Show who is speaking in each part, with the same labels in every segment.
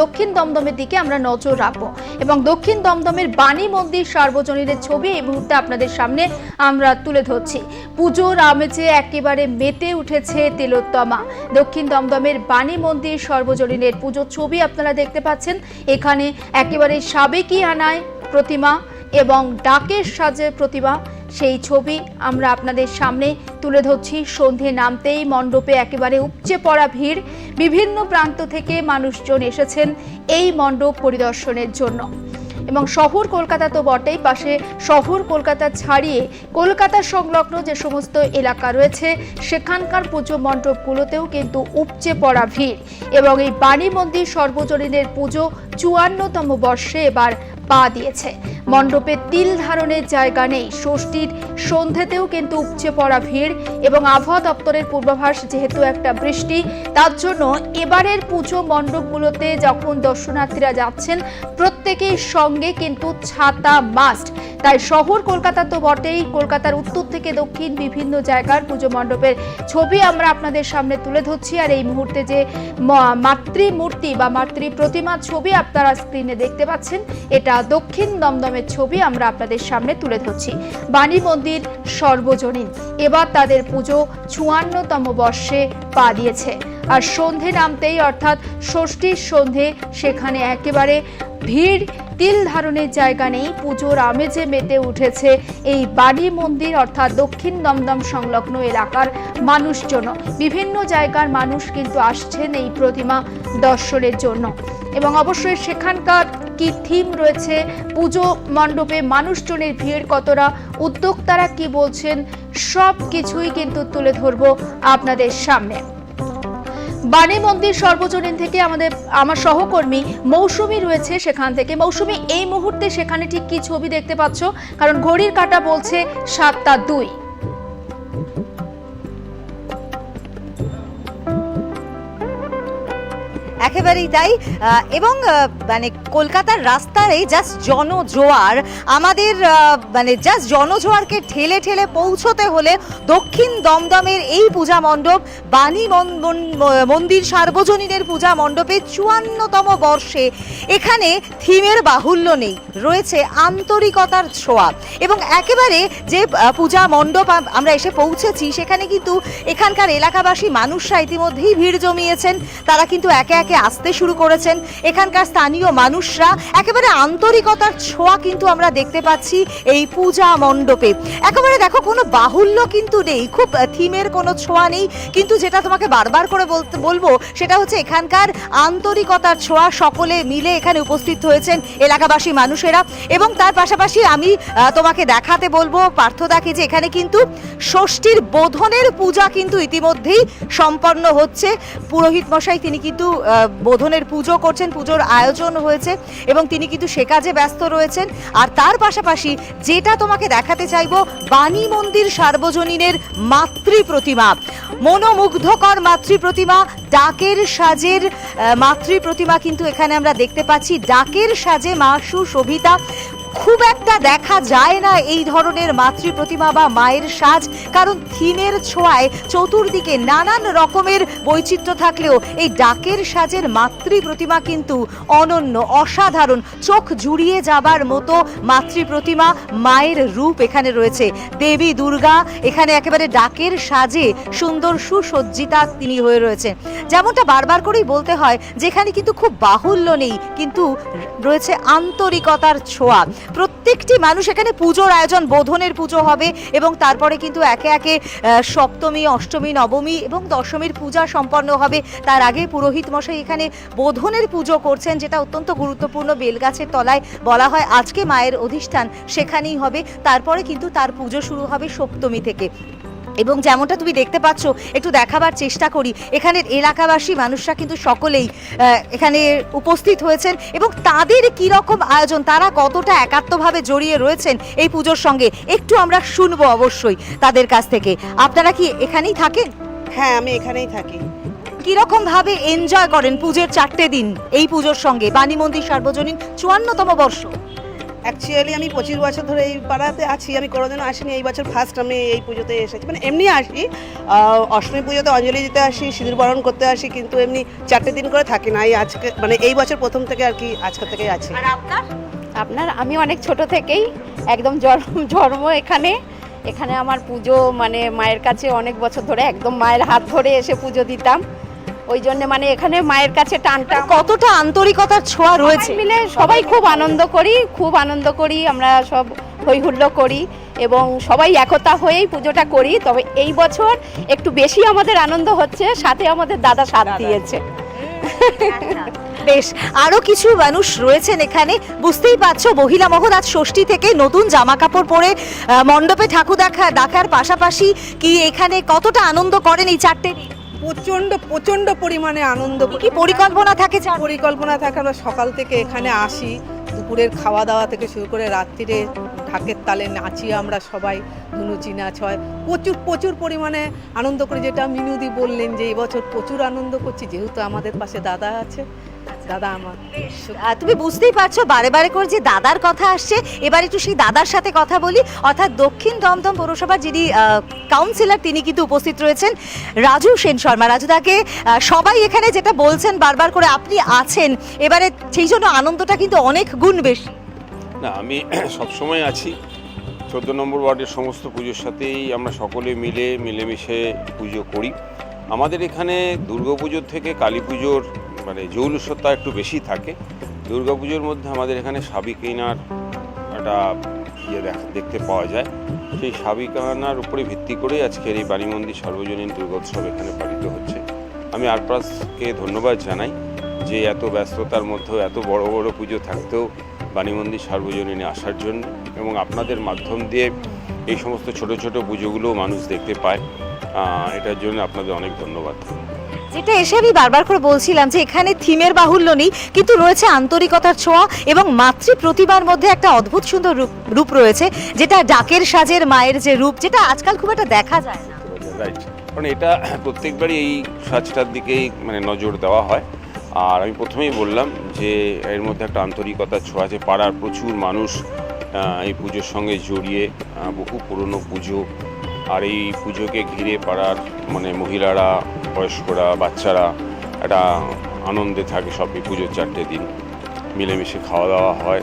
Speaker 1: দক্ষিণ দমদমের দিকে আমরা নজর রাখব। এবং দক্ষিণ দমদমের বাণী মন্দির সার্বজনীনের ছবি এই মুহূর্তে আপনাদের সামনে আমরা তুলে ধরছি। পুজোর আমেজে একেবারে মেতে উঠেছে তেলোত্তমা। দক্ষিণ দমদমের বাণী মন্দির সর্বজনীনের পুজোর ছবি আপনারা দেখতে পাচ্ছেন। এখানে একেবারে সাবেকি আনায় প্রতিমা এবং ডাকের সাজে প্রতিমা। সেই ছবি আমরা আপনাদের সামনে তুলে ধরছি। সন্ধে নামতেই মণ্ডপে একেবারে উপচে পড়া ভিড়। বিভিন্ন প্রান্ত থেকে মানুষজন এসেছেন এই মণ্ডপ পরিদর্শনের জন্য। এবং শহর কলকাতা তো বটেই, পাশে শহর কলকাতা ছাড়িয়ে কলকাতা সংলগ্ন যে সমস্ত এলাকা রয়েছে, সেখানকার পুজো মণ্ডপগুলোতেও কিন্তু উপচে পড়া ভিড়। এবং এই বাণী মন্দির সর্বজনীনের পুজো চুয়ান্নতম বর্ষে এবার পা দিয়েছে। মণ্ডপে তিল ধারণের জায়গা নেই। ষষ্ঠীর সন্ধ্যেতেও কিন্তু উপচে পড়া ভিড় এবং আবহাওয়া দপ্তরের পূর্বাভাস যেহেতু একটা বৃষ্টি, তার জন্য এবারের পুজো মণ্ডপগুলোতে যখন দর্শনার্থীরা যাচ্ছেন, প্রত্যেকের সঙ্গে কিন্তু ছাতা, মাস্ট তাই শহর কলকাতা তো বটেই। কলকাতার উত্তর থেকে দক্ষিণ বিভিন্ন জায়গার পুজো মণ্ডপের ছবি আমরা আপনাদের সামনে তুলে ধরছি। আর এই মুহূর্তে যে মাতৃমূর্তি বা মাতৃ প্রতিমার ছবি আপনারা স্ক্রিনে দেখতে পাচ্ছেন, এটা দক্ষিণ দমদমের ছবি আমরা আপনাদের সামনে তুলে ধরছি। বাণী মন্দির সর্বজনীন, এবার তাদের পুজো চুয়ান্নতম বর্ষে পা দিয়েছে। আর সন্ধে নামতেই অর্থাৎ ষষ্ঠীর সন্ধে সেখানে একেবারে ভিড় তিল ধারণের জায়গা নেই। পুজোর আমেজে মেতে উঠেছে এই বাড়ি মন্দির, অর্থাৎ দক্ষিণ দমদম সংলগ্ন এলাকার মানুষজন বিভিন্ন জায়গার মানুষ কিন্তু আসছেন এই প্রতিমা দর্শনের জন্য। এবং অবশ্যই সেখানকার কি থিম রয়েছে, পুজো মণ্ডপে মানুষজনের ভিড় কতটা, উদ্যোক্তারা কি বলছেন সব কিছুই কিন্তু তুলে ধরবো আপনাদের সামনে। বাণী মন্দির সর্বজনীন থেকে আমাদের, আমার সহকর্মী মৌসুমি রয়েছে সেখান থেকে। মৌসুমি, এই মুহূর্তে সেখানে ঠিক কি ছবি দেখতে পাচ্ছ? কারণ ঘড়ির কাটা বলছে সাতটা দুই।
Speaker 2: একেবারেই তাই। এবং মানে কলকাতার রাস্তায় জাস্ট জনজোয়ার, আমাদের মানে জাস্ট জনজোয়ারকে ঠেলে ঠেলে পৌঁছতে হলে দক্ষিণ দমদমের এই পূজা মণ্ডপ, বাণী মন- মন- মন্দির সার্বজনীনের পূজা মণ্ডপে চুয়ান্নতম বর্ষে এখানে থিমের বাহুল্য নেই, রয়েছে আন্তরিকতার ছোঁয়া। এবং একেবারে যে পূজা মণ্ডপ আমরা এসে পৌঁছেছি, সেখানে কিন্তু এখানকার এলাকাবাসী মানুষরা ইতিমধ্যেই ভিড় জমিয়েছেন, তারা কিন্তু একে একে আসতে শুরু করেছেন। এখানকার স্থানীয় মানুষরা, একেবারে আন্তরিকতার ছোঁয়া কিন্তু আমরা দেখতে পাচ্ছি এই পূজা মণ্ডপে। একেবারে দেখো, কোনো বাহুল্য কিন্তু নেই, খুব থিমের কোনো ছোঁয়া নেই। কিন্তু যেটা তোমাকে বারবার করে বলতে, বলব, সেটা হচ্ছে এখানকার আন্তরিকতার ছোঁয়া। সকলে মিলে এখানে উপস্থিত হয়েছেন এলাকাবাসী মানুষেরা। এবং তার পাশাপাশি আমি তোমাকে দেখাতে বলব পার্থদাকে যে এখানে কিন্তু ষষ্ঠীর বোধনের পূজা কিন্তু ইতিমধ্যেই সম্পন্ন হচ্ছে। পুরোহিত মশাই, তিনি কিন্তু বোধনের পুজো করছেন, পুজোর আয়োজন হয়েছে এবং তিনি কিন্তু সে কাজে ব্যস্ত রয়েছেন। আর তার পাশাপাশি যেটা তোমাকে দেখাতে চাইব, বাণী মন্দির সার্বজনীনের মাতৃ প্রতিমা মনোমুগ্ধকর মাতৃ প্রতিমা ডাকের সাজের মাতৃ প্রতিমা কিন্তু এখানে আমরা দেখতে পাচ্ছি। ডাকের সাজে মা সুশোভিতা খুব একটা দেখা যায় না এই ধরনের মাতৃ প্রতিমা বা মায়ের সাজ, কারণ থিমের ছোঁয়ায় চতুর্দিকে নানান রকমের বৈচিত্র্য থাকলেও এই ডাকের সাজের মাতৃ প্রতিমা কিন্তু অনন্য, অসাধারণ। চোখ জুড়িয়ে যাবার মতো মাতৃ প্রতিমা মায়ের রূপ এখানে রয়েছে। দেবী দুর্গা এখানে একেবারে ডাকের সাজে সুন্দর সুসজ্জিতা তিনি হয়ে রয়েছে। যেমনটা বারবার করেই বলতে হয়, যেখানে কিন্তু খুব বাহুল্য নেই, কিন্তু রয়েছে আন্তরিকতার ছোঁয়া। প্রত্যেকটি মানুষ এখানে পুজোর আয়োজন, বোধনের পুজো হবে এবং তারপরে কিন্তু একে একে সপ্তমী, অষ্টমী, নবমী এবং দশমীর পূজা সম্পন্ন হবে। তার আগে পুরোহিত মশাই এখানে বোধনের পুজো করছেন, যেটা অত্যন্ত গুরুত্বপূর্ণ বেলগাছের তলায় বলা হয়। আজকে মায়ের অধিষ্ঠান সেখানেই হবে। তারপরে কিন্তু তার পুজো শুরু হবে সপ্তমী থেকে। এবং যেমনটা তুমি দেখতে পাচ্ছ একটু দেখাবার চেষ্টা করি। এখানের এলাকাবাসী মানুষরা কিন্তু সকলেই এখানে উপস্থিত হয়েছেন এবং তাদের কি রকম আয়োজন তারা কতটা একাত্মভাবে জড়িয়ে রয়েছেন এই পুজোর সঙ্গে একটু আমরা শুনব অবশ্যই তাদের কাছ থেকে। আপনারা কি এখানেই থাকেন?
Speaker 3: হ্যাঁ আমি এখানেই থাকি।
Speaker 2: কীরকম ভাবে এনজয় করেন পুজোর চারটে দিন এই পুজোর সঙ্গে? বাণী মন্দির সার্বজনীন চুয়ান্নতম বর্ষ।
Speaker 3: অ্যাকচুয়ালি আমি পঁচিশ বছর ধরে এই পাড়াতে আছি আমি কোনোদিনও আসিনি এই বছর ফার্স্ট আমি এই পুজোতে এসেছি। মানে এমনি আসি অষ্টমী পুজোতে অঞ্জলি দিতে আসি সিঁদুর বরণ করতে আসি কিন্তু এমনি চারটে দিন করে থাকি না। এই আজকে মানে এই বছর প্রথম থেকে আর কি আজকে থেকেই আছি।
Speaker 2: আপনার?
Speaker 4: আপনার? আমি অনেক ছোট থেকেই একদম জন্ম জন্ম এখানে। এখানে আমার পুজো মানে মায়ের কাছে অনেক বছর ধরে একদম মায়ের হাত ধরে এসে পুজো দিতাম। ওই জন্য মানে এখানে মায়ের কাছে টানটা
Speaker 2: কতটা আন্তরিকতার ছোঁয়া রয়েছে?
Speaker 4: মিলে সবাই খুব আনন্দ করি খুব আনন্দ করি আমরা সব হই হুল্লো করি এবং সবাই একতা হয়েই পুজোটা করি। তবে এই বছর একটু বেশি আমাদের আনন্দ হচ্ছে সাথে আমাদের দাদা সাথ দিয়েছে।
Speaker 2: বেশ আরও কিছু মানুষ রয়েছেন এখানে। বুঝতেই পারছ মহিলা মহল আজ ষষ্ঠী থেকে নতুন জামা কাপড় পরে মণ্ডপে ঠাকুর দেখা দেখার পাশাপাশি কি এখানে কতটা আনন্দ করেন এই চারটে?
Speaker 5: প্রচণ্ড প্রচণ্ড পরিমাণে আনন্দ
Speaker 2: কি পরিকল্পনা থাকে
Speaker 5: পরিকল্পনা থাকে। আমরা সকাল থেকে এখানে আসি দুপুরের খাওয়া দাওয়া থেকে শুরু করে রাত্রিরে ঢাকের তালে নাচি আমরা সবাই ধুনুচি নাচ হয় প্রচুর প্রচুর পরিমাণে আনন্দ করি। যেটা মিনুদি বললেন যে এবছর প্রচুর আনন্দ করছি যেহেতু আমাদের পাশে দাদা আছে দাদা আমার।
Speaker 2: তুমি বুঝতেই পারছ বারে বারে করে যে দাদার কথা আসছে এবার একটু সেই দাদার সাথে কথা বলি। অর্থাৎ দক্ষিণ দমদম পৌরসভার যিনি কাউন্সিলর তিনি কিন্তু উপস্থিত রয়েছেন রাজু সেন শর্মা। রাজুদাকে আহ, সবাই এখানে যেটা বলছেন বারবার করে আপনি আছেন এবারে সেই জন্য আনন্দটা কিন্তু অনেক গুণ বেশি।
Speaker 6: না আমি সবসময় আছি। চোদ্দ নম্বর ওয়ার্ডের সমস্ত পুজোর সাথেই আমরা সকলে মিলে মিলেমিশে পুজো করি। আমাদের এখানে দুর্গাপুজোর থেকে কালী পুজোর মানে জৌলুসতা একটু বেশি থাকে। দুর্গাপুজোর মধ্যে আমাদের এখানে সাবিকেনার একটা ইয়ে দেখ- দেখতে পাওয়া যায়। সেই সাবিকানার উপরে ভিত্তি করে আজকের এই বাণী মন্দির সার্বজনীন দুর্গোৎসব এখানে পালিত হচ্ছে। আমি আরপ্রাসকে ধন্যবাদ জানাই যে এত ব্যস্ততার মধ্যেও এত বড় বড় পুজো থাকতেও বাণী মন্দির সার্বজনীনে আসার জন্য এবং আপনাদের মাধ্যম দিয়ে এই সমস্ত ছোট ছোট পুজোগুলো মানুষ দেখতে পায়। এটার জন্য আপনাদের অনেক ধন্যবাদ।
Speaker 2: যেটা এসে আমি বারবার করে বলছিলাম যে এখানে থিমের বাহুল্য নেই, কিন্তু রয়েছে আন্তরিকতার ছোঁয়া এবং মাতৃ প্রতিমার মধ্যে একটা অদ্ভুত সুন্দর রূপ রূপ রয়েছে, যেটা ডাকের সাজের মায়ের যে রূপ, যেটা আজকাল খুব একটা দেখা যায় না।
Speaker 6: কারণ এটা প্রত্যেকবারই এই সাজটার দিকেই মানে নজর দেওয়া হয়। আর আমি প্রথমেই বললাম যে এর মধ্যে একটা আন্তরিকতার ছোঁয়া আছে, পাড়ার প্রচুর মানুষ এই পুজোর সঙ্গে জড়িয়ে বহু পুরনো পুজো। আর এই পুজোকে ঘিরে পাড়ার মানে মহিলারা বয়স্করা, বাচ্চারা একটা আনন্দে থাকে সব এই পুজোর চারটে দিন। মিলেমিশে খাওয়া দাওয়া হয়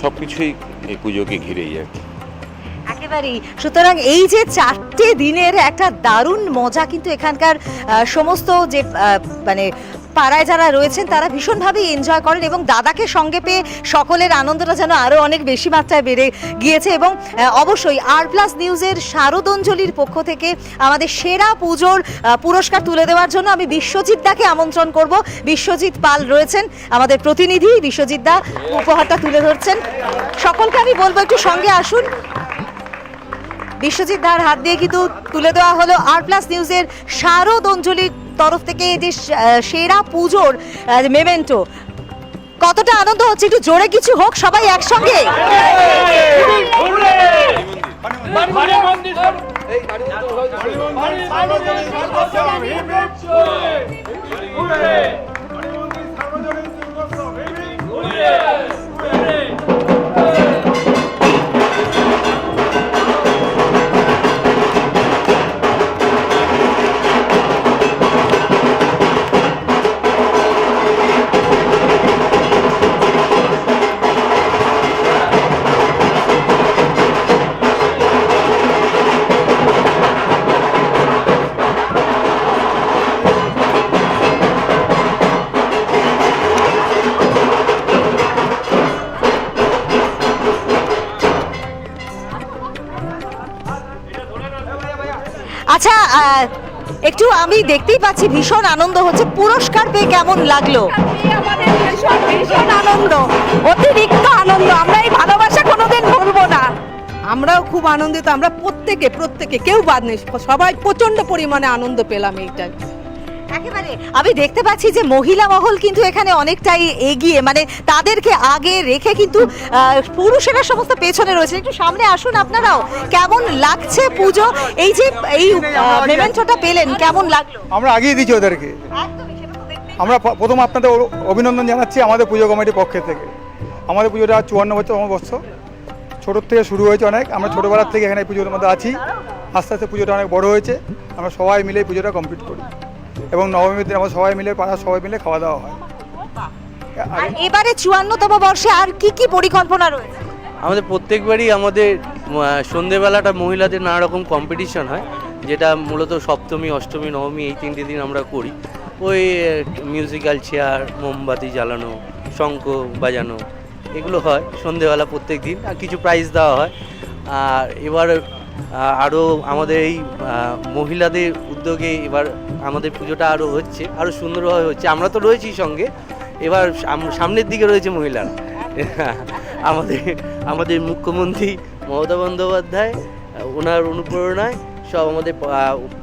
Speaker 6: সব কিছুই এই পুজোকে ঘিরেই আর কি।
Speaker 2: একেবারেই। সুতরাং এই যে চারটে দিনের একটা দারুণ মজা কিন্তু এখানকার সমস্ত যে মানে পাড়ায় যারা রয়েছেন, তারা ভীষণভাবেই এনজয় করেন এবং দাদাকে সঙ্গে পেয়ে সকলের আনন্দটা যেন আরও অনেক বেশি মাত্রায় বেড়ে গিয়েছে এবং অবশ্যই আর প্লাস নিউজের শারদঞ্জলির পক্ষ থেকে আমাদের সেরা পুজোর পুরস্কার তুলে দেওয়ার জন্য আমি বিশ্বজিৎ দাকে আমন্ত্রণ করব। বিশ্বজিৎ পাল রয়েছেন আমাদের প্রতিনিধি। বিশ্বজিৎ দা উপহারটা তুলে ধরছেন। সকলকে আমি বলব একটু সঙ্গে আসুন। বিশ্বজিৎ দার হাত দিয়ে কিন্তু তুলে দেওয়া হলো আর প্লাস নিউজের শারদ অঞ্জলির তরফ থেকে এই যে সেরা পুজোর মেমেন্টো কতটা আনন্দ হচ্ছে? একটু জোরে কিছু হোক সবাই একসঙ্গে। আচ্ছা একটু আমি দেখতেই পাচ্ছি ভীষণ আনন্দ হচ্ছে। পুরস্কার পেয়ে কেমন লাগল?
Speaker 4: ভীষণ আনন্দ অতিরিক্ত আনন্দ, আমরা এই ভালোবাসা কোনোদিন ভুলবো না।
Speaker 5: আমরাও খুব আনন্দিত, আমরা প্রত্যেকে প্রত্যেকে, কেউ বাদ নেই। সবাই প্রচণ্ড পরিমাণে আনন্দ পেলাম এইটাই।
Speaker 2: একেবারে। আমি দেখতে পাচ্ছি যে মহিলা মহল কিন্তু এখানে অনেকটাই এগিয়ে মানে তাদেরকে আগে রেখে কিন্তু পুরুষেরা সমস্ত পেছনে রয়েছে একটু সামনে আসুন আপনারাও। কেমন লাগছে পুজো? এই যে এই মেমেন্টোটা পেলেন কেমন লাগল?
Speaker 7: আমরা আগিয়ে দিচ্ছি ওদেরকে। আমরা প্রথম আপনাদের অভিনন্দন জানাচ্ছি আমাদের পুজো কমিটির পক্ষ থেকে। আমাদের পুজোটা চুয়ান্ন বছর আমার বর্ষ ছোটোর থেকে শুরু হয়েছে অনেক। আমরা ছোটোবেলার থেকে এখানে পুজোর মধ্যে আছি। আস্তে আস্তে পুজোটা অনেক বড় হয়েছে। আমরা সবাই মিলে পুজোটা কমপ্লিট করি। এবং নবমীর দিন আমরা সবাই মিলে পাড়ার সবাই মিলে খাওয়া দাওয়া হয়।
Speaker 2: আর এবারে চুয়ান্নতম বর্ষে আর কি কি পরিকল্পনা রয়েছে?
Speaker 8: আমাদের প্রত্যেকবারই আমাদের সন্ধেবেলাটা মহিলাদের নানা রকম কম্পিটিশন হয় যেটা মূলত সপ্তমী অষ্টমী নবমী এই তিনটে দিন আমরা করি। ওই মিউজিক্যাল চেয়ার মোমবাতি জ্বালানো শঙ্খ বাজানো এগুলো হয় সন্ধেবেলা প্রত্যেক দিন আর কিছু প্রাইজ দেওয়া হয়। আর এবার আরও আমাদের এই মহিলাদের উদ্যোগে এবার আমাদের পুজোটা আরও হচ্ছে আরও সুন্দরভাবে হচ্ছে। আমরা তো রয়েছি সঙ্গে, এবার সাম- সামনের দিকে রয়েছে মহিলারা। আমাদের আমাদের মুখ্যমন্ত্রী মমতা বন্দ্যোপাধ্যায় ওনার অনুপ্রেরণায় সব আমাদের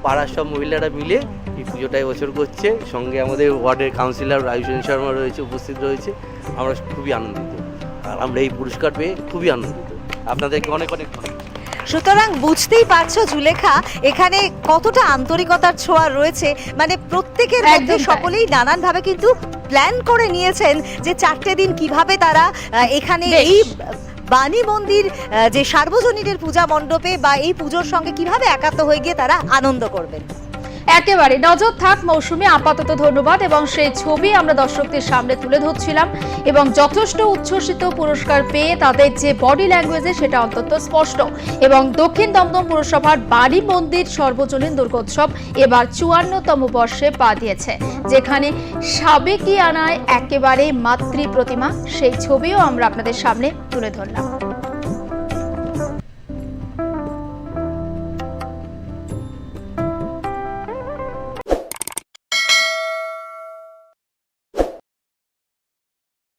Speaker 8: পাড়ার সব মহিলারা মিলে এই পুজোটা এবছর করছে। সঙ্গে আমাদের ওয়ার্ডের কাউন্সিলর আয়ুষেন শর্মা রয়েছে, উপস্থিত রয়েছে। আমরা খুবই আনন্দিত। আর আমরা এই পুরস্কার পেয়ে খুবই আনন্দিত। আপনাদেরকে অনেক অনেক ধন্যবাদ।
Speaker 2: সুতরাং বুঝতেই পারছ জুলেখা এখানে কতটা আন্তরিকতার ছোঁয়া রয়েছে। মানে প্রত্যেকের মধ্যে। সকলেই নানানভাবে কিন্তু প্ল্যান করে নিয়েছেন যে চারটে দিন কীভাবে তারা এখানে এই বাণী মন্দির যে সার্বজনীনের পূজা মণ্ডপে বা এই পুজোর সঙ্গে কীভাবে একাত্ম হয়ে গিয়ে তারা আনন্দ করবেন।
Speaker 1: একেবারে নজর থাক মৌসুমে। আপাতত ধন্যবাদ এবং সেই ছবি আমরা দর্শকদের সামনে তুলে ধরছিলাম এবং যথেষ্ট উচ্ছ্বসিত পুরস্কার পেয়ে তাদের যে বডি ল্যাঙ্গুয়েজে সেটা অত্যন্ত স্পষ্ট এবং দক্ষিণ দমদম পুরসভার বাড়ি মন্দির সর্বজনীন দুর্গোৎসব এবার চুয়ান্নতম বর্ষে পা দিয়েছে, যেখানে সাবেকি আনায় একেবারে মাতৃ প্রতিমা। সেই ছবিও আমরা আপনাদের সামনে তুলে ধরলাম।